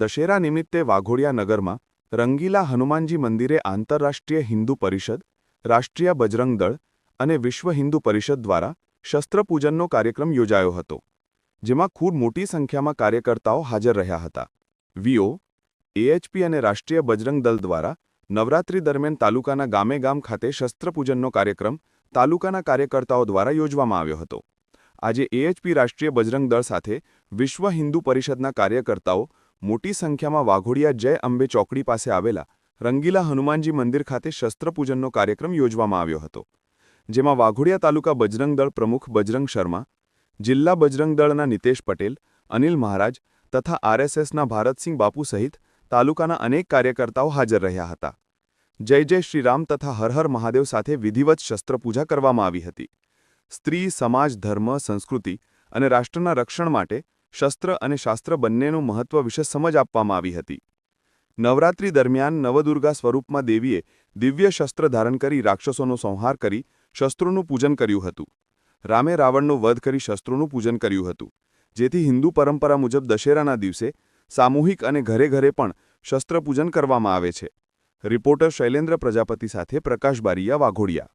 દશેરા નિમિત્તે વાઘોડિયા નગરમાં રંગીલા હનુમાનજી મંદિરે આંતરરાષ્ટ્રીય હિન્દુ પરિષદ, રાષ્ટ્રીય બજરંગ દળ અને વિશ્વ હિન્દુ પરિષદ દ્વારા શસ્ત્રપૂજનનો કાર્યક્રમ યોજાયો હતો, જેમાં ખૂબ મોટી સંખ્યામાં કાર્યકર્તાઓ હાજર રહ્યા હતા. વીઓ એએચપી અને રાષ્ટ્રીય બજરંગ દળ દ્વારા નવરાત્રી દરમિયાન તાલુકાના ગામે ગામ ખાતે શસ્ત્રપૂજનનો કાર્યક્રમ તાલુકાના કાર્યકર્તાઓ દ્વારા યોજવામાં આવ્યો હતો. આજે એએચપી રાષ્ટ્રીય બજરંગ દળ સાથે વિશ્વ હિન્દુ પરિષદના કાર્યકર્તાઓ મોટી સંખ્યામાં વાઘોડિયા જય અંબે ચોકડી પાસે આવેલા રંગીલા હનુમાનજી મંદિર ખાતે શસ્ત્રપૂજનનો કાર્યક્રમ યોજવામાં આવ્યો હતો, જેમાં વાઘોડિયા તાલુકા બજરંગ દળ પ્રમુખ બજરંગ શર્મા, જિલ્લા બજરંગ દળના નિતેશ પટેલ, અનિલ મહારાજ તથા આરએસએસના ભારતસિંહ બાપુ સહિત તાલુકાના અનેક કાર્યકર્તાઓ હાજર રહ્યા હતા. જય જય શ્રીરામ તથા હર હર મહાદેવ સાથે વિધિવત શસ્ત્રપૂજા કરવામાં આવી હતી. સ્ત્રી, સમાજ, ધર્મ, સંસ્કૃતિ અને રાષ્ટ્રના રક્ષણ માટે શસ્ત્ર અને શાસ્ત્ર બંનેનું મહત્વ વિશે સમજ આપવામાં આવી હતી. નવરાત્રી દરમિયાન નવદુર્ગા સ્વરૂપમાં દેવીએ દિવ્ય શસ્ત્ર ધારણ કરી રાક્ષસોનો સંહાર કરી શસ્ત્રોનું પૂજન કર્યું હતું. રામે રાવણનો વધ કરી શસ્ત્રોનું પૂજન કર્યું હતું. જેથી હિન્દુ પરંપરા મુજબ દશેરાના દિવસે સામૂહિક અને ઘરે ઘરે પણ શસ્ત્રપૂજન કરવામાં આવે છે. રિપોર્ટર શૈલેન્દ્ર પ્રજાપતિ સાથે પ્રકાશ બારીયા વાઘોડિયા.